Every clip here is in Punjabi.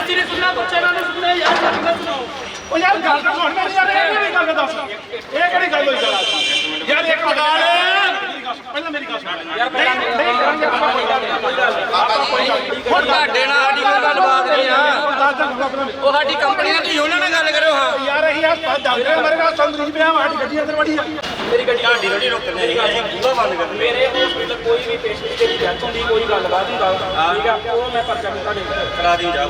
ਏਸੀ ਨੇ ਸੁਣਨਾ ਬੱਚੇ ਨਾਲ ਸੁਣਨਾ ਯਾਰ ਸਾਡੀ ਗੱਲ ਸੁਣਾਓ ਉਹ ਯਾਰ ਗੱਲ ਤਾਂ ਸੁਣ ਮੇਰੀ ਯਾਰ ਇਹ ਕਿਹੜੀ ਗੱਲ ਦੱਸ ਇਹ ਕਿਹੜੀ ਗੱਲ ਹੋਈ ਯਾਰ ਯਾਰ ਇੱਕ ਮਕਾਨ ਪਹਿਲਾਂ ਮੇਰੀ ਗੱਲ ਸੁਣ ਯਾਰ ਪਹਿਲਾਂ ਨਹੀਂ ਗੱਲ ਹੁਣ ਤੁਹਾਡੇ ਨਾਲ ਸਾਡੀ ਕੋਈ ਗੱਲਬਾਤ ਨਹੀਂ ਆ ਉਹ ਸਾਡੀ ਕੰਪਨੀ ਨਾਲ ਤੁਸੀਂ ਉਹਨਾਂ ਨਾਲ ਗੱਲ ਕਰੋ ਹਾਂ ਯਾਰ ਅਸੀਂ ਆ ਜਾਂਦੇ ਮੇਰੇ ਨਾਲ ਸੰਦਰੀ ਪਿਆ ਸਾਡੀ ਗੱਡੀ ਅੰਦਰ ਵੜੀ ਆ ਮੇਰੀ ਗੱਡੀ ਤੁਹਾਡੀ ਰੋਟੀ ਰੋਕਣੇ ਨਹੀਂ ਅਸੀਂ ਪੂਰਾ ਬੰਦ ਕਰਨੇ ਮੇਰੇ ਹਸਪੀਟਲ ਕੋਈ ਵੀ ਪੇਸ਼ੈਂਟ ਦੀ ਡੈਥ ਹੁੰਦੀ ਕੋਈ ਗੱਲਬਾਤ ਹੁੰਦਾ ਠੀਕ ਆ? ਉਹ ਮੈਂ ਪਰਚਾ ਦੇ ਕਰਾ ਦੀ ਜਾ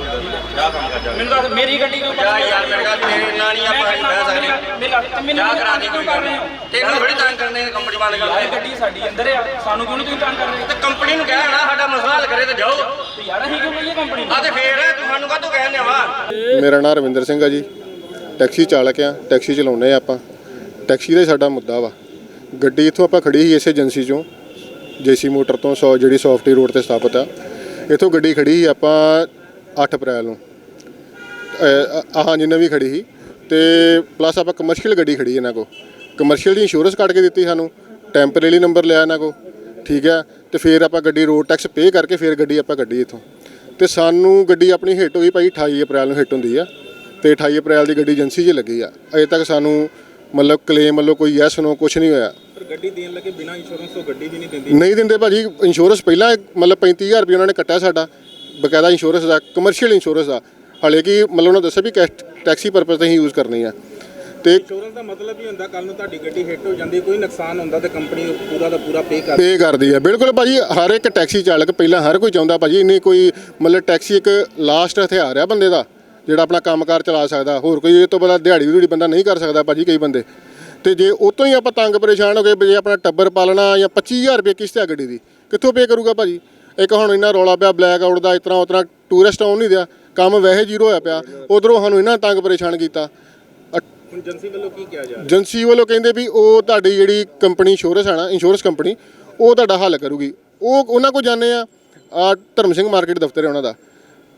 ਜਾ ਕੰਮ ਕਰ ਜਾ। ਮੈਨੂੰ ਦੱਸ ਮੇਰੀ ਗੱਡੀ ਕਿਉਂ ਜਾ ਯਾਰ ਮੇਰੇ ਨਾਲ ਤੇਰੇ ਨਾਲ ਨਹੀਂ ਆਪਾਂ ਬਹਿ ਸਕਦੇ। ਮੇਰੀ ਗੱਲ ਤੇ ਮੈਨੂੰ ਜਾ ਕਰਾ ਦੀ ਕਿਉਂ ਕੋਈ ਕਰ ਰਹੇ ਹੋ ਤੈਨੂੰ ਥੋੜੀ ਤੰਗ ਕਰਨੇ ਕੰਪਨੀ ਬੰਦ ਯਾਰ ਕਰਦੇ ਗੱਡੀ ਸਾਡੀ ਅੰਦਰ ਆ। ਸਾਨੂੰ ਕਿਉਂ ਨਹੀਂ ਤੁਸੀਂ ਤੰਗ ਕਰ ਰਹੇ ਤੇ ਕੰਪਨੀ ਨੂੰ ਕਹਿ ਨਾ ਸਾਡਾ ਮਸਲਾ ਹੱਲ ਕਰੇ ਤੇ ਜਾਓ। ਤੇ ਯਾਰ ਅਸੀਂ ਕਿਉਂ ਕਹੀਏ ਕੰਪਨੀ ਨੂੰ? ਆ ਤੇ ਫੇਰ ਤੁਹਾਨੂੰ ਕਾਹਤੋਂ ਕਹਿੰਦੇ ਵਾ? ਮੇਰਾ ਨਾਮ ਰਵਿੰਦਰ ਸਿੰਘ ਆ ਜੀ। ਟੈਕਸੀ ਚਾਲਕ ਆ ਟੈਕਸੀ ਚਲਾਉਂਦੇ ਆ ਆਪਾਂ। ਟੈਕਸੀ ਦਾ ਹੀ ਸਾਡਾ ਮੁੱਦਾ ਵਾ। ਗੱਡੀ ਇੱਥੋਂ ਆਪਾਂ ਖੜੀ ਸੀ ਇਸੇ ਏਜੰਸੀ ਚੋਂ, ਜੇਸੀ ਮੋਟਰ ਤੋਂ ਸੌ, ਜਿਹੜੀ ਸੌਫਟੀ ਰੋਡ ਤੇ ਸਥਾਪਿਤ ਆ। ਇੱਥੋਂ ਗੱਡੀ ਖੜੀ ਸੀ ਆਪਾਂ 8 ਅਪ੍ਰੈਲ ਨੂੰ। ਆਹਾਂ, ਜਿੰਨੇ ਵੀ ਖੜੀ ਸੀ। ਤੇ ਪਲੱਸ ਆਪਾਂ ਕਮਰਸ਼ੀਅਲ ਗੱਡੀ ਖੜੀ ਇਹਨਾਂ ਕੋ ਕਮਰਸ਼ੀਅਲ ਦੀ ਇੰਸ਼ੋਰੈਂਸ ਕੱਟ ਕੇ ਦਿੱਤੀ ਸਾਨੂੰ। ਟੈਂਪਰੇਰੀ ਨੰਬਰ ਲਿਆ ਇਹਨਾਂ ਕੋ ਠੀਕ ਆ? ਤੇ ਫਿਰ ਆਪਾਂ ਗੱਡੀ ਰੋਡ ਟੈਕਸ ਪੇ ਕਰਕੇ ਫਿਰ ਗੱਡੀ ਆਪਾਂ ਕੱਢੀ ਇੱਥੋਂ। ਤੇ ਸਾਨੂੰ ਗੱਡੀ ਆਪਣੀ ਹਿੱਟ ਹੋਈ ਭਾਈ 28 ਅਪ੍ਰੈਲ ਨੂੰ ਹਿੱਟ ਹੁੰਦੀ ਆ। ਤੇ 28 ਅਪ੍ਰੈਲ ਦੀ ਗੱਡੀ ਏਜੰਸੀ 'ਚ ਲੱਗੀ ਆ। ਅਜੇ ਤੱਕ ਸਾਨੂੰ ਮਤਲਬ ਕਲੇਮ ਵੱਲੋਂ ਕੋਈ ਯੈਸ ਨੋ ਕੁਝ ਨਹੀਂ ਹੋਇਆ। ਪਰ ਗੱਡੀ ਦੇਣ ਲੱਗੇ ਬਿਨਾ ਇੰਸ਼ੋਰੈਂਸ ਤੋਂ ਗੱਡੀ ਵੀ ਨਹੀਂ ਦਿੰਦੀ। ਨਹੀਂ ਦਿੰਦੇ ਭਾਜੀ ਇੰਸ਼ੋਰੈਂਸ ਪਹਿਲਾਂ ਮਤਲਬ 35000 ਰੁਪਏ ਉਹਨਾਂ ਨੇ ਕੱਟਿਆ ਸਾਡਾ ਬਕਾਇਦਾ ਇੰਸ਼ੋਰੈਂਸ ਦਾ ਕਮਰਸ਼ੀਅਲ ਇੰਸ਼ੋਰੈਂਸ ਦਾ। ਹਾਲੇ ਕਿ ਮਤਲਬ ਉਹਨਾਂ ਦੱਸਿਆ ਵੀ ਕੈਸ਼- ਟੈਕਸੀ ਪਰਪਸ ਤੇ ਹੀ ਯੂਜ਼ ਕਰਨੀ ਆ। ਤੇ ਇੰਸ਼ੋਰੈਂਸ ਦਾ ਮਤਲਬ ਹੀ ਹੁੰਦਾ ਕੱਲ ਨੂੰ ਤੁਹਾਡੀ ਗੱਡੀ ਹਿੱਟ ਹੋ ਜਾਂਦੀ ਕੋਈ ਨੁਕਸਾਨ ਹੁੰਦਾ ਤੇ ਕੰਪਨੀ ਪੂਰਾ ਦਾ ਪੂਰਾ ਪੇ ਕਰ ਪੇ ਕਰਦੀ ਆ। ਬਿਲਕੁਲ ਭਾਜੀ ਹਰ ਇੱਕ ਟੈਕਸੀ ਚਾਲਕ ਪਹਿਲਾਂ ਹਰ ਕੋਈ ਚਾਹੁੰਦਾ ਭਾਜੀ ਇੰਨੀ ਕੋਈ ਮਤਲਬ ਟੈਕਸੀ ਇੱਕ ਲਾਸਟ ਹਥਿਆਰ ਆ ਬੰਦੇ ਦਾ। ਜਿਹੜਾ ਆਪਣਾ ਕੰਮਕਾਰ ਚਲਾ ਸਕਦਾ ਹੋਰ ਕੋਈ ਇਹ ਤੋਂ ਬੜਾ ਦਿਹਾੜੀ ਦਿਹੜੀ ਬੰਦਾ ਨਹੀਂ ਕਰ ਸਕਦਾ ਭਾਜੀ ਕਈ ਬੰਦੇ। ਤੇ ਜੇ ਉਹ ਤੋਂ ਹੀ ਆਪਾਂ ਤੰਗ ਪਰੇਸ਼ਾਨ ਹੋ ਗਏ ਜੇ ਆਪਣਾ ਟੱਬਰ ਪਾਲਣਾ ਜਾਂ 25000 ਰੁਪਏ ਕਿਸ਼ਤ ਆ ਗੱਡੀ ਦੀ ਕਿੱਥੋਂ ਪੇ ਕਰੂਗਾ ਭਾਜੀ? ਇੱਕ ਹੁਣ ਇੰਨਾ ਰੌਲਾ ਪਿਆ ਬਲੈਕ ਆਊਟ ਦਾ ਇਤਨਾ ਉਤਨਾ ਟੂਰਿਸਟ ਆਉਣ ਨਹੀਂ ਦਿਆ ਕੰਮ ਵੈਸੇ ਜ਼ੀਰੋ ਹੋਇਆ ਪਿਆ ਉਧਰੋਂ ਸਾਨੂੰ ਇੰਨਾ ਤੰਗ ਪਰੇਸ਼ਾਨ ਕੀਤਾ। ਏਜੰਸੀ ਵੱਲੋਂ ਕੀ ਕਿਹਾ ਜਾ ਰਿਹਾ? ਏਜੰਸੀ ਵੱਲੋਂ ਕਹਿੰਦੇ ਵੀ ਉਹ ਤੁਹਾਡੀ ਜਿਹੜੀ ਕੰਪਨੀ ਇੰਸ਼ੋਰੈਂਸ ਹੈ ਨਾ ਇੰਸ਼ੋਰੈਂਸ ਕੰਪਨੀ ਉਹ ਤੁਹਾਡਾ ਹੱਲ ਕਰੂਗੀ। ਉਹ ਉਹਨਾਂ ਕੋਲ ਜਾਂਦੇ ਆ ਆ ਧਰਮ ਸਿੰਘ ਮਾਰਕੀਟ ਦਫ਼ਤਰ ਹੈ ਉਹਨਾਂ ਦਾ।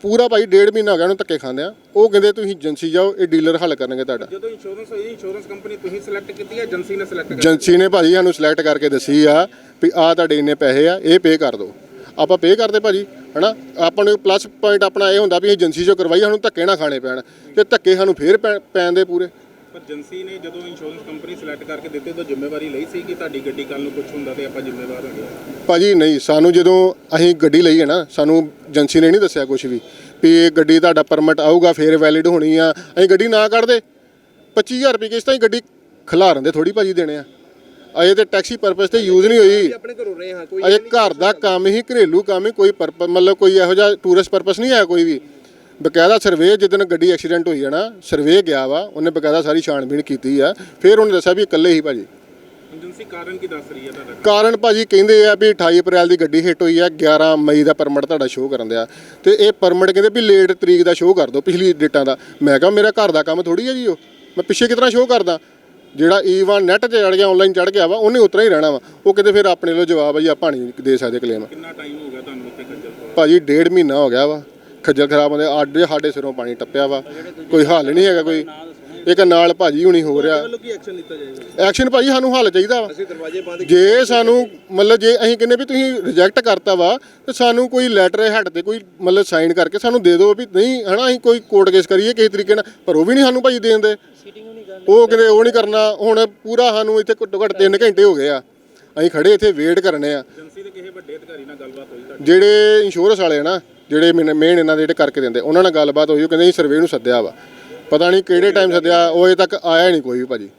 ਪੂਰਾ ਭਾਈ ਡੇਢ ਮਹੀਨਾ ਹੋ ਗਿਆ ਉਹਨੂੰ ਧੱਕੇ ਖਾਂਦੇ ਆ ਉਹ ਕਹਿੰਦੇ ਤੁਸੀਂ ਏਜੰਸੀ ਜਾਓ ਇਹ ਡੀਲਰ ਹੱਲ ਕਰਨਗੇ ਤੁਹਾਡਾ। ਜਦੋਂ ਇੰਸ਼ੋਰੈਂਸ ਹੋਈ ਇੰਸ਼ੋਰੈਂਸ ਕੰਪਨੀ ਤੁਸੀਂ ਸਿਲੈਕਟ ਕੀਤੀ ਹੈ ਏਜੰਸੀ ਨੇ ਸਿਲੈਕਟ ਕੀਤੀ ਏਜੰਸੀ ਨੇ ਭਾਜੀ ਸਾਨੂੰ ਸਿਲੈਕਟ ਕਰਕੇ ਦੱਸੀ ਆ ਵੀ ਆ ਤੁਹਾਡੇ ਇੰਨੇ ਪੈਸੇ ਆ ਇਹ ਪੇ ਕਰ ਦਿਓ। ਆਪਾਂ ਪੇ ਕਰਦੇ ਭਾਜੀ ਹਨਾ? ਆਪਾਂ ਨੂੰ ਪਲੱਸ ਪੁਆਇੰਟ ਆਪਣਾ ਇਹ ਹੁੰਦਾ ਵੀ ਏਜੰਸੀ ਚੋਂ ਕਰਵਾਈ ਸਾਨੂੰ ਧੱਕੇ ਨਾ ਖਾਣੇ ਪੈਣ। ਤੇ ਧੱਕੇ ਸਾਨੂੰ ਫੇਰ ਪੈਣ ਦੇ ਪੂਰੇ। ਪਰ ਏਜੰਸੀ ਨੇ ਜਦੋਂ ਇੰਸ਼ੋਰੈਂਸ ਕੰਪਨੀ ਸਿਲੈਕਟ ਕਰਕੇ ਦਿੱਤੇ ਤਾਂ ਜ਼ਿੰਮੇਵਾਰੀ ਲਈ ਸੀ ਕਿ ਤੁਹਾਡੀ ਗੱਡੀ ਕੱਲ ਨੂੰ ਕੁਝ ਹੁੰਦਾ ਤੇ ਆਪਾਂ ਜ਼ਿੰਮੇਵਾਰ ਹੋਗੇ ਭਾਜੀ ਨਹੀਂ ਸਾਨੂੰ ਜਦੋਂ ਅਸੀਂ ਗੱਡੀ ਲਈ ਹੈ ਨਾ ਸਾਨੂੰ ਏਜੰਸੀ ਨੇ ਨਹੀਂ ਦੱਸਿਆ ਕੁਝ ਵੀ ਵੀ ਇਹ ਗੱਡੀ ਤੁਹਾਡਾ ਪਰਮਿਟ ਆਊਗਾ ਫੇਰ ਵੈਲਿਡ ਹੋਣੀ ਆ। ਅਸੀਂ ਗੱਡੀ ਨਾ ਕੱਢਦੇ। 25000 ਰੁਪਏ ਕਿਸ ਤਾਂ ਗੱਡੀ ਖਿਲਾਰਨ ਦੇ ਥੋੜੀ ਭਾਜੀ ਦੇਣੇ ਆ। ਅਜੇ ਤੇ ਟੈਕਸੀ ਪਰਪਸ ਤੇ ਯੂਜ਼ ਨਹੀਂ ਹੋਈ। ਆਪਣੇ ਘਰੋਂ ਰਹੇ ਹਾਂ ਕੋਈ ਅਜੇ ਘਰ ਦਾ ਕੰਮ ਹੀ ਘਰੇਲੂ ਕੰਮ ਹੀ ਕੋਈ ਪਰਪਸ ਮਤਲਬ ਕੋਈ ਇਹੋ ਜਿਹਾ ਟੂਰਿਸਟ ਪਰਪਸ ਨਹੀਂ ਆਇਆ ਕੋਈ ਵੀ। ਬਕਾਇਦਾ ਸਰਵੇ ਜਿੱਦਣ ਗੱਡੀ ਐਕਸੀਡੈਂਟ ਹੋਈ ਹੈ ਨਾ ਸਰਵੇ ਗਿਆ ਵਾ ਉਹਨੇ ਬਕਾਇਦਾ ਸਾਰੀ ਛਾਣਬੀਣ ਕੀਤੀ ਆ। ਫਿਰ ਉਹਨੇ ਦੱਸਿਆ ਵੀ ਇਕੱਲੇ ਹੀ ਭਾਜੀ। ਏਜੰਸੀ ਕਾਰਨ ਕੀ ਦੱਸ ਰਹੀ ਹੈ ਤੁਹਾਡਾ? ਕਾਰਨ ਭਾਜੀ ਕਹਿੰਦੇ ਆ ਵੀ 28 ਅਪ੍ਰੈਲ ਦੀ ਗੱਡੀ ਹਿੱਟ ਹੋਈ ਆ 11 ਮਈ ਦਾ ਪਰਮਿਟ ਤੁਹਾਡਾ ਸ਼ੋਅ ਕਰਨ ਦਿਆ। ਤੇ ਇਹ ਪਰਮਿਟ ਕਹਿੰਦੇ ਵੀ ਲੇਟ ਤਰੀਕ ਦਾ ਸ਼ੋਅ ਕਰ ਦਿਓ ਪਿਛਲੀ ਡੇਟਾਂ ਦਾ। ਮੈਂ ਕਿਹਾ ਮੇਰਾ ਘਰ ਦਾ ਕੰਮ ਥੋੜੀ ਹੈ ਜੀ ਉਹ। ਮੈਂ ਪਿੱਛੇ ਕਿਤਨਾ ਸ਼ੋਅ ਕਰਦਾ? ਜਿਹੜਾ ਈਵਨ ਨੈਟ ਤੇ ਚੜ ਗਿਆ ਆਨਲਾਈਨ ਚੜ ਗਿਆ ਵਾ ਉਹਨੇ ਉਤਰਾ ਹੀ ਰਹਿਣਾ ਵਾ। ਉਹ ਕਹਿੰਦੇ ਫਿਰ ਆਪਣੇ ਵੱਲੋਂ ਜਵਾਬ ਆ ਜੀ ਆਪਾਂ ਨਹੀਂ ਦੇ ਸਕਦੇ ਕਲੇਮ ਕਿੰਨਾ ਟਾਈਮ ਹੋ ਗਿਆ ਤੁਹਾਨੂੰ ਇੱਥੇ ਖੱਜਲ ਭਾਜੀ ਡੇਢ ਮਹੀਨਾ ਹੋ ਗਿਆ ਵਾ। ਖੱਜਲ ਖਰਾਬ ਹੁੰਦੇ ਅੱਡ ਸਾਡੇ ਸਿਰੋਂ ਪਾਣੀ ਟੱਪਿਆ ਵਾ ਕੋਈ ਹੱਲ ਨਹੀਂ ਹੈਗਾ ਕੋਈ। ਇੱਕ ਨਾਲ ਭਾਜੀ ਹੁਣੀ ਹੋ ਰਿਹਾ। ਐਕਸ਼ਨ ਲਿੱਤਾ ਜਾਏਗਾ ਐਕਸ਼ਨ ਭਾਜੀ ਸਾਨੂੰ ਹੱਲ ਚਾਹੀਦਾ ਵਾ। ਜੇ ਸਾਨੂੰ ਮਤਲਬ ਜੇ ਅਸੀਂ ਕਹਿੰਦੇ ਵੀ ਤੁਸੀਂ ਰਿਜੈਕਟ ਕਰਤਾ ਵਾ ਤੇ ਸਾਨੂੰ ਕੋਈ ਲੈਟਰ ਹੈਡ ਤੇ ਕੋਈ ਮਤਲਬ ਸਾਈਨ ਕਰਕੇ ਸਾਨੂੰ ਦੇ ਦਿਓ ਵੀ ਨਹੀਂ ਹਨਾ ਅਸੀਂ ਕੋਈ ਕੋਰਟ ਕੇਸ ਕਰੀਏ ਕਿਸੇ ਤਰੀਕੇ ਨਾਲ ਪਰ ਉਹ ਵੀ ਨਹੀਂ ਸਾਨੂੰ ਭਾਜੀ ਦੇਣ ਦੇ। ਉਹ ਕਹਿੰਦੇ ਉਹ ਨਹੀਂ ਕਰਨਾ। ਹੁਣ ਪੂਰਾ ਸਾਨੂੰ ਇੱਥੇ ਘੱਟੋ ਘੱਟ 3 ਘੰਟੇ ਹੋ ਗਏ ਆ। ਅਸੀਂ ਖੜੇ ਇੱਥੇ ਵੇਟ ਕਰਨੇ ਆ। ਏਜੰਸੀ ਦੇ ਕਿਸੇ ਵੱਡੇ ਅਧਿਕਾਰੀ ਨਾਲ ਗੱਲਬਾਤ ਹੋਈ ਤੁਹਾਡੀ? ਜਿਹੜੇ ਇੰਸ਼ੋਰੈਂਸ ਵਾਲੇ ਆ ਨਾ ਜਿਹੜੇ ਮੇਨ ਇਹਨਾਂ ਦੇ ਜਿਹੜੇ ਕਰਕੇ ਦਿੰਦੇ ਉਹਨਾਂ ਨਾਲ ਗੱਲਬਾਤ ਹੋਈ ਉਹ ਕਹਿੰਦੇ ਅਸੀਂ ਸਰਵੇ ਨੂੰ ਸੱਦਿਆ ਵਾ। ਪਤਾ ਨਹੀਂ ਕਿਹੜੇ ਟਾਈਮ ਸੱਦਿਆ ਉਹ ਅਜੇ ਤੱਕ ਆਇਆ ਨਹੀਂ ਕੋਈ ਵੀ ਭਾਜੀ।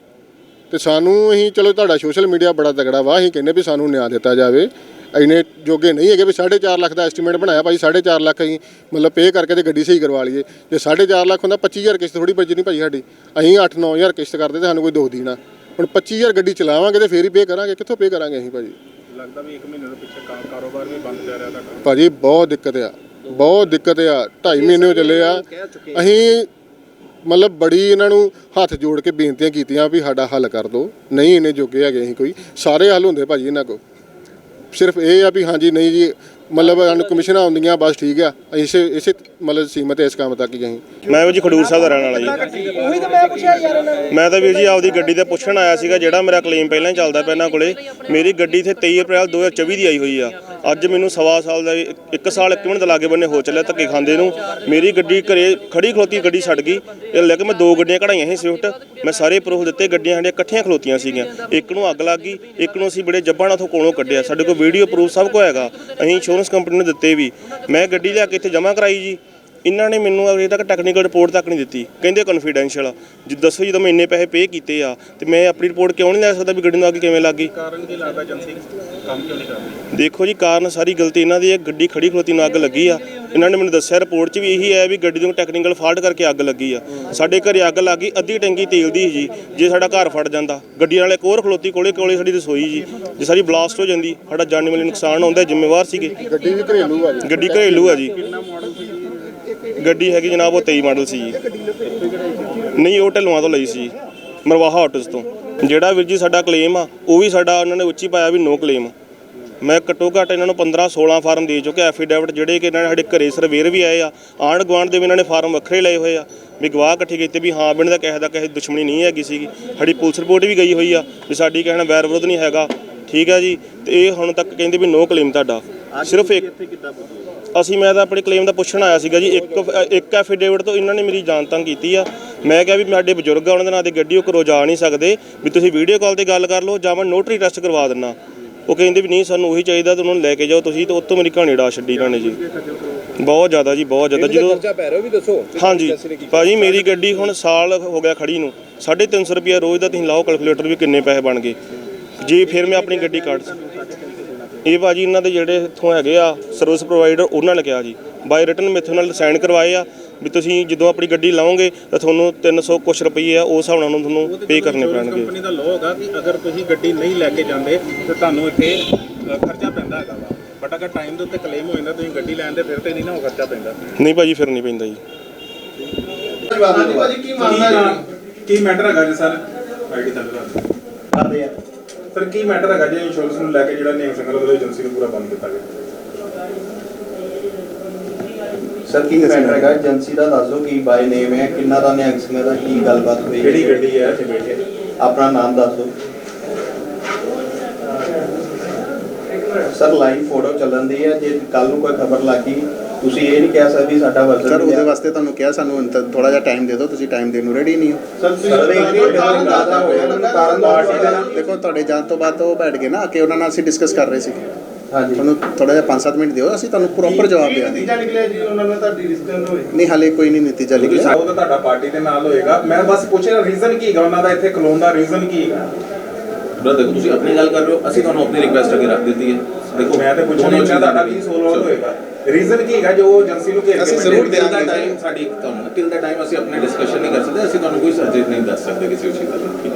ਤੇ ਸਾਨੂੰ ਅਸੀਂ ਚਲੋ ਤੁਹਾਡਾ ਸੋਸ਼ਲ ਮੀਡੀਆ ਬੜਾ ਤਗੜਾ ਵਾ ਅਸੀਂ ਕਹਿੰਦੇ ਵੀ ਸਾਨੂੰ ਨਿਆਂ ਦਿੱਤਾ ਜਾਵੇ। ਇੰਨੇ ਜੋਗੇ ਨਹੀਂ ਹੈਗੇ ਵੀ 4.5 ਲੱਖ ਦਾ ਐਸਟੀਮੇਟ ਬਣਾਇਆ ਭਾਜੀ 4.5 ਲੱਖ ਅਸੀਂ ਮਤਲਬ ਪੇ ਕਰਕੇ ਤੇ ਗੱਡੀ ਸਹੀ ਕਰਵਾ ਲਈਏ। ਜੇ 4.5 ਲੱਖ ਹੁੰਦਾ 25000 ਕਿਸ਼ਤ ਥੋੜੀ ਬਚਣੀ ਭਾਜੀ ਸਾਡੀ। ਅਸੀਂ 8-9000 ਕਿਸ਼ਤ ਕਰਦੇ ਤੇ ਸਾਨੂੰ ਕੋਈ ਦੁੱਖ ਨਾ ਹੁਣ 25000 ਗੱਡੀ ਚਲਾਵਾਂਗੇ ਤੇ ਫੇਰ ਹੀ ਪੇ ਕਰਾਂਗੇ ਕਿੱਥੋਂ ਪੇ ਕਰਾਂਗੇ ਅਸੀਂ ਭਾਜੀ? ਲੱਗਦਾ ਵੀ 1 ਮਹੀਨੇ ਤੋਂ ਪਿੱਛੇ ਕਾਰੋਬਾਰ ਵੀ ਬੰਦ ਪਿਆ ਰਿਹਾ ਤੁਹਾਡਾ। ਭਾਜੀ ਬਹੁਤ ਦਿੱਕਤ ਆ। ਬਹੁਤ ਦਿੱਕਤ ਆ 2.5 ਮਹੀਨੇ ਹੋ ਚੱਲੇ ਆ। ਅਸੀਂ ਮਤਲਬ ਬੜੀ ਇਹਨਾਂ ਨੂੰ ਹੱਥ ਜੋੜ ਕੇ ਬੇਨਤੀਆਂ ਕੀਤੀਆਂ ਵੀ ਸਾਡਾ ਹੱਲ ਕਰ ਦਿਓ। ਨਹੀਂ ਇਹਨੇ ਜੋਗੇ ਹੈਗੇ ਅਸੀਂ ਕੋਈ। ਸਾਰੇ ਹੱਲ ਹੁੰਦੇ ਭਾਜੀ ਇਹਨਾਂ ਕੋ ਸਿਰਫ ਇਹ ਆ ਵੀ ਹਾਂਜੀ, ਨਹੀਂ ਜੀ ਮਤਲਬ ਸਾਨੂੰ ਕਮਿਸ਼ਨਾਂ ਆਉਂਦੀਆਂ ਬਸ ਠੀਕ ਆ। ਇਸੇ ਇਸੇ ਮਤਲਬ ਸੀਮਤ ਇਸ ਕੰਮ ਤੱਕ ਹੀ ਅਸੀਂ। ਮੈਂ ਵੀ ਜੀ ਖਡੂਰ ਸਾਹਿਬ ਦਾ ਰਹਿਣ ਵਾਲਾ ਜੀ। ਉਹੀ ਤਾਂ ਮੈਂ ਪੁੱਛਿਆ ਯਾਰ ਇਹਨਾਂ ਨੂੰ। ਮੈਂ ਤਾਂ ਵੀਰ ਜੀ ਆਪਦੀ ਗੱਡੀ ਦਾ ਪੁੱਛਣ ਆਇਆ ਸੀਗਾ ਜਿਹੜਾ ਮੇਰਾ ਕਲੇਮ ਪਹਿਲਾਂ ਹੀ ਚੱਲਦਾ ਪਿਆ ਇਹਨਾਂ ਕੋਲੇ। ਮੇਰੀ ਗੱਡੀ ਇੱਥੇ 23 ਅਪ੍ਰੈਲ 2024 ਦੀ ਆਈ ਹੋਈ ਆ। ਅੱਜ ਮੈਨੂੰ ਸਵਾ ਸਾਲ ਦਾ ਇੱਕ ਸਾਲ ਇੱਕ ਮਿੰਟ ਦੇ ਲਾਗੇ ਬੰਨੇ ਹੋ ਚੱਲਿਆ ਧੱਕੇ ਖਾਂਦੇ ਨੂੰ। ਮੇਰੀ ਗੱਡੀ ਘਰੇ ਖੜੀ ਖਲੋਤੀ ਗੱਡੀ ਛੱਡ ਗਈ। ਇਹ ਲੈ ਕੇ ਮੈਂ ਦੋ ਗੱਡੀਆਂ ਕਢਾਈਆਂ ਸੀ ਸਵਿਫਟ। ਮੈਂ ਸਾਰੇ ਪ੍ਰੂਫ ਦਿੱਤੇ ਗੱਡੀਆਂ ਸਾਡੀਆਂ ਇਕੱਠੀਆਂ ਖਲੋਤੀਆਂ ਸੀਗੀਆਂ। ਇੱਕ ਨੂੰ ਅੱਗ ਲੱਗ ਗਈ ਇੱਕ ਨੂੰ ਅਸੀਂ ਬੜੇ ਜੱਬਾਂ ਨਾਲ ਉੱਥੋਂ ਕੋਲੋਂ ਕੱਢਿਆ। ਸਾਡੇ ਕੋਲ ਵੀਡੀਓ ਪ੍ਰੂਫ ਸਭ ਕੁਝ ਹੈਗਾ। ਅਸੀਂ ਇੰਸ਼ੋਰੈਂਸ ਕੰਪਨੀ ਨੂੰ ਦਿੱਤੇ ਵੀ। ਮੈਂ ਗੱਡੀ ਲਿਆ ਕੇ ਇੱਥੇ ਜਮ੍ਹਾਂ ਕਰਾਈ ਜੀ। ਇਹਨਾਂ ਨੇ ਮੈਨੂੰ ਅਜੇ ਤੱਕ ਟੈਕਨੀਕਲ ਰਿਪੋਰਟ ਤੱਕ ਨਹੀਂ ਦਿੱਤੀ। ਕਹਿੰਦੇ ਕੌਨਫੀਡੈਂਸ਼ੀਅਲ ਜੀ ਦੱਸੋ ਜਦੋਂ ਮੈਂ ਇੰਨੇ ਪੈਸੇ ਪੇ ਕੀਤੇ ਆ, ਤੇ ਮੈਂ ਆਪਣੀ ਰਿਪੋਰਟ ਕਿਉਂ ਨਹੀਂ ਲੈ ਸਕਦਾ ਵੀ ਗੱਡੀ ਨੂੰ ਅੱਗ ਕਿਵੇਂ ਲੱਗ ਗਈ? ਕਾਰਨ ਕੀ ਲੱਗਦਾ ਏਜੰਸੀ ਕੰਮ ਕਿਉਂ ਨਹੀਂ ਕਰਦੀ? ਦੇਖੋ ਜੀ ਕਾਰਨ ਸਾਰੀ ਗਲਤੀ ਇਹਨਾਂ ਦੀ ਹੈ। ਗੱਡੀ ਖੜੀ ਖਲੋਤੀ ਨੂੰ ਅੱਗ ਲੱਗੀ ਆ। ਇਹਨਾਂ ਨੇ ਮੈਨੂੰ ਦੱਸਿਆ ਰਿਪੋਰਟ 'ਚ ਵੀ ਇਹੀ ਹੈ ਵੀ ਗੱਡੀ ਨੂੰ ਟੈਕਨੀਕਲ ਫਾਲਟ ਕਰਕੇ ਅੱਗ ਲੱਗੀ ਆ। ਸਾਡੇ ਘਰੇ ਅੱਗ ਲੱਗੀ ਅੱਧੀ ਟੈਂਕੀ ਤੇਲ ਦੀ ਸੀ ਜੀ ਜੇ ਸਾਡਾ ਘਰ ਫਟ ਜਾਂਦਾ। ਗੱਡੀ ਵਾਲੇ ਕੋਰ ਖਲੋਤੀ ਕੋਲੇ ਕੋਲੇ ਸਾਡੀ ਰਸੋਈ ਜੀ ਜੇ ਸਾਡੀ ਬਲਾਸਟ ਹੋ ਜਾਂਦੀ ਸਾਡਾ ਜਾਨੀ ਮਾਲੀ ਨੁਕਸਾਨ ਹੁੰਦਾ ਜ਼ਿੰਮੇਵਾਰ ਸੀਗੇ। ਗੱਡੀ ਵੀ ਘਰੇਲੂ ਆ ਜੀ। ਗੱਡੀ ਘਰੇਲੂ ਆ ਜੀ। ਗੱਡੀ ਹੈਗੀ ਜਨਾਬ ਉਹ 23 ਮਾਡਲ ਸੀ ਜੀ। ਨਹੀਂ ਉਹ ਢਲਵਾਂ ਤੋਂ ਲਈ ਸੀ ਮਰਵਾਹਾ ਆਟੋਸ ਤੋਂ। ਜਿਹੜਾ ਵੀਰ ਜੀ ਸਾਡਾ ਕਲੇਮ ਆ ਉਹ ਵੀ ਸਾਡਾ ਉਹਨਾਂ ਨੇ ਉੱਚੀ ਪਾਇਆ ਵੀ ਨੋ ਕਲੇਮ ਮੈਂ ਘੱਟੋ ਘੱਟ ਇਹਨਾਂ ਨੂੰ 15 16 ਫਾਰਮ ਦੇ ਚੁੱਕਿਆ। ਐਫੀਡੈਵਿਟ ਜਿਹੜੇ ਕਿ ਇਹਨਾਂ ਨੇ ਸਾਡੇ ਘਰੇ ਸਰਵੇਰ ਵੀ ਆਏ ਆ। ਆਂਢ ਗੁਆਂਢ ਦੇ ਵੀ ਇਹਨਾਂ ਨੇ ਫਾਰਮ ਵੱਖਰੇ ਲਏ ਹੋਏ ਆ। ਵੀ ਗਵਾਹ ਇਕੱਠੇ ਕੀਤੇ ਵੀ ਹਾਂ ਬਿਨ ਦਾ ਕਿਸੇ ਦਾ ਕਿਸੇ ਦੁਸ਼ਮਣੀ ਨਹੀਂ ਹੈਗੀ ਸੀਗੀ। ਸਾਡੀ ਪੁਲਿਸ ਰਿਪੋਰਟ ਵੀ ਗਈ ਹੋਈ ਆ ਵੀ ਸਾਡੀ ਕਹਿਣਾ ਵੈਰ ਵਿਰੋਧ ਨਹੀਂ ਹੈਗਾ। ਠੀਕ ਆ ਜੀ? ਤੇ ਇਹ ਹੁਣ ਤੱਕ ਕਹਿੰਦੇ ਵੀ ਨੋ ਕਲੇਮ ਤੁਹਾਡਾ। ਸਿਰਫ ਇੱਕ ਅਸੀਂ ਮੈਂ ਤਾਂ ਆਪਣੇ ਕਲੇਮ ਦਾ ਪੁੱਛਣ ਆਇਆ ਸੀਗਾ ਜੀ। ਇੱਕ ਇੱਕ ਐਫੀਡੇਵਿਟ ਤੋਂ ਇਹਨਾਂ ਨੇ ਮੇਰੀ ਜਾਨ ਤੰਗ ਕੀਤੀ ਆ। ਮੈਂ ਕਿਹਾ ਵੀ ਸਾਡੇ ਬਜ਼ੁਰਗ ਆ ਉਹਨਾਂ ਦੇ ਨਾਂ ਤੇ ਗੱਡੀ ਉਹ ਕਰੋ ਜਾ ਨਹੀਂ ਸਕਦੇ। ਵੀ ਤੁਸੀਂ ਵੀਡੀਓ ਕਾਲ ਤੇ ਗੱਲ ਕਰ ਲਓ ਜਾਂ ਮੈਂ ਨੋਟਰੀ ਟੈਸਟ ਕਰਵਾ ਦਿੰਨਾ। ਉਹ ਕਹਿੰਦੇ ਵੀ ਨਹੀਂ ਸਾਨੂੰ ਉਹੀ ਚਾਹੀਦਾ ਤੇ ਉਹਨਾਂ ਨੂੰ ਲੈ ਕੇ ਜਾਓ ਤੁਸੀਂ ਤੇ ਉੱਥੋਂ ਮੇਰੀ ਕਹਾਣੀ ਡਾ ਛੱਡੀ ਇਹਨਾਂ ਨੇ ਜੀ। ਬਹੁਤ ਜ਼ਿਆਦਾ ਜੀ ਬਹੁਤ ਜ਼ਿਆਦਾ ਜਦੋਂ ਖਰਚਾ ਪੈ ਰਿਹਾ ਉਹ ਵੀ ਦੱਸੋ। ਹਾਂਜੀ ਭਾਜੀ ਮੇਰੀ ਗੱਡੀ ਹੁਣ ਸਾਲ ਹੋ ਗਿਆ ਖੜੀ ਨੂੰ। 350 ਰੁਪਏ ਰੋਜ਼ ਦਾ ਤੁਸੀਂ ਲਾਓ ਕੈਲਕੂਲੇਟਰ ਵੀ ਕਿੰਨੇ ਪੈਸੇ ਬਣ ਗਏ। ਜੀ ਫਿਰ ਮੈਂ ਆਪਣੀ ਗੱਡੀ ਕੱਢ ਇਹ ਭਾਜੀ ਇਹਨਾਂ ਦੇ ਜਿਹੜੇ ਇੱਥੋਂ ਹੈਗੇ ਆ ਸਰਵਿਸ ਪ੍ਰੋਵਾਈਡਰ ਉਹਨਾਂ ਨੇ ਕਿਹਾ ਜੀ। ਬਾਈ ਰਿਟਨ ਮੇਥੋਂ ਨਾਲ ਸਾਈਨ ਕਰਵਾਏ ਆ। ਵੀ ਤੁਸੀਂ ਜਦੋਂ ਆਪਣੀ ਗੱਡੀ ਲਾਓਗੇ ਤਾਂ ਤੁਹਾਨੂੰ 300 ਕੁਛ ਰੁਪਏ ਆ ਉਸ ਹਿਸਾਬ ਨਾਲ ਤੁਹਾਨੂੰ ਪੇ ਕਰਨੇ ਪੈਣਗੇ। ਕੰਪਨੀ ਦਾ ਲੋਗ ਆ ਕਿ ਅਗਰ ਤੁਸੀਂ ਗੱਡੀ ਨਹੀਂ ਲੈ ਕੇ ਜਾਂਦੇ ਤੇ ਤੁਹਾਨੂੰ ਇੱਥੇ ਖਰਚਾ ਪੈਂਦਾ ਹੈਗਾ ਵਾ। ਬਟ ਅਗਰ ਟਾਈਮ ਦੇ ਉੱਤੇ ਕਲੇਮ ਹੋ ਜਾਂਦਾ ਤੁਸੀਂ ਗੱਡੀ ਲੈਣ ਦੇ ਫਿਰ ਤੇ ਨਹੀਂ ਨਾ ਉਹ ਖਰਚਾ ਪੈਂਦਾ। ਨਹੀਂ ਭਾਜੀ ਫਿਰ ਨਹੀਂ ਪੈਂਦਾ ਜੀ। ਕੀ ਮੈਟਰ ਹੈਗਾ ਜੀ ਸਰ ਆਈਡੀ ਤੱਕ ਕਰਦੇ ਆ ਸਰ ਕੀ ਮੈਟਰ ਹੈਗਾ ਜੀ ਇੰਸ਼ੋਰੈਂਸ ਨੂੰ ਲੈ ਕੇ ਜਿਹੜਾ ਨਿਯਮ ਸੰਗਲ ਵੱਲੋਂ ਏਜੰਸੀ ਨੂੰ ਪੂਰਾ ਬੰਦ ਕੀਤਾ ਗਿਆ? ਸਰ ਕੀ ਮੈਟਰ ਹੈਗਾ ਏਜੰਸੀ ਦਾ ਦੱਸ ਕੀ ਬਾਈ ਨੇਮ ਹੈ ਕਿੰਨਾ ਦਾ ਨਿਹੰਗ ਸਿੰਘ ਦਾ ਕੀ ਗੱਲਬਾਤ ਹੋਈ ਕਿਹੜੀ ਗੱਡੀ ਹੈ ਇੱਥੇ ਬੈਠੇ? ਆਪਣਾ ਨਾਮ ਦੱਸ ਦਿਓ। ਸਰ ਲਾਈਵ ਫੋਟੋ ਚੱਲਣ ਦੀ ਹੈ ਜੇ ਕੱਲ ਨੂੰ ਕੋਈ ਖਬਰ ਲੱਗੀ ਤੁਸੀਂ ਇਹ ਨਹੀਂ ਕਹਿ ਸਕਦੇ ਵੀ ਸਾਡਾ ਵਰਜ਼ਨ ਸਰ ਉਹਦੇ ਵਾਸਤੇ ਤੁਹਾਨੂੰ ਕਿਹਾ ਸਾਨੂੰ ਥੋੜਾ ਜਿਹਾ ਟਾਈਮ ਦੇ ਦਿਓ ਤੁਸੀਂ ਟਾਮ ਦੇਣ ਨੂੰ ਰੈਡੀ ਨਹੀਂ ਹੋ। ਸਰ ਨਾ ਕਾਰਨ ਪਾਰਟੀ ਦੇ ਨਾਲ। ਦੇਖੋ ਤੁਹਾਡੇ ਜਾਣ ਤੋਂ ਬਾਅਦ ਉਹ ਬੈਠ ਗਏ ਨਾ ਕਿ ਉਹਨਾਂ ਨਾਲ ਅਸੀਂ ਡਿਸਕਸ ਕਰ ਰਹੇ ਸੀ। ਹਾਂਜੀ। ਤੁਹਾਨੂੰ ਥੋੜਾ ਜਿਹਾ 5-7 ਮਿੰਟ ਦਿਓ ਅਸੀਂ ਤੁਹਾਨੂੰ ਪ੍ਰੋਪਰ ਜਵਾਬ ਦੇਵਾਂਗੇ। ਨਿਕਲਿਆ ਜੀ? ਉਹਨਾਂ ਨਾਲ ਤੁਹਾਡੀ ਡਿਸਕਸ਼ਨ ਹੋਈ। ਨਹੀਂ ਹਾਲੇ ਕੋਈ ਨਹੀਂ ਨਤੀਜਾ ਨਿਕਲਿਆ। ਉਹ ਤਾਂ ਤੁਹਾਡਾ ਪਾਰਟੀ ਦੇ ਨਾਲ ਹੋਏਗਾ। ਮੈਂ ਬਸ ਪੁੱਛ ਰਿਹਾ ਰੀਜ਼ਨ ਕੀ ਹੈਗਾ? ਉਹਨਾਂ ਦਾ ਇੱਥੇ ਖਲੋਣ ਦਾ ਰੀਜ਼ਨ ਕੀ ਹੈਗਾ? ਬ੍ਰਦਰ ਦੇਖੋ ਤੁਸੀਂ ਆਪਣੀ ਗੱਲ ਕਰ ਰਹੇ ਹੋ ਅਸੀਂ ਤੁਹਾਨੂੰ ਆਪਣੀ ਰਿਕੁਐਸਟ ਅੱਗੇ ਰੱਖ ਦਿੱਤੀ ਹੈ। ਦੇਖੋ ਮੈਂ ਤੇ ਪੁੱਛਣ ਚੀਜ਼ਾਂ ਤੁਹਾਡਾ ਕੀ ਸੋਲਵ ਹੋਏਗਾ? ਰੀਜ਼ਨ ਕੀ ਹੈਗਾ ਜੋ ਏਜੰਸੀ ਨੂੰ ਘੇਰ ਕੇ ਅਸੀਂ ਜ਼ਰੂਰ ਹੋ? ਟਿਲ ਦਾ ਦਿਆਂਗੇ। ਟਾਈਮ ਸਾਡੀ ਤੁਹਾਨੂੰ ਟਿਲ ਦਾ ਟਾਈਮ ਅਸੀਂ ਆਪਣੇ ਡਿਸਕਸ਼ਨ ਨਹੀਂ ਕਰ ਸਕਦੇ ਅਸੀਂ ਤੁਹਾਨੂੰ ਕੋਈ ਸਰਜਿਟ ਨਹੀਂ ਦੱਸ ਸਕਦੇ ਕਿਸੇ ਚੀਜ਼ ਦਾ।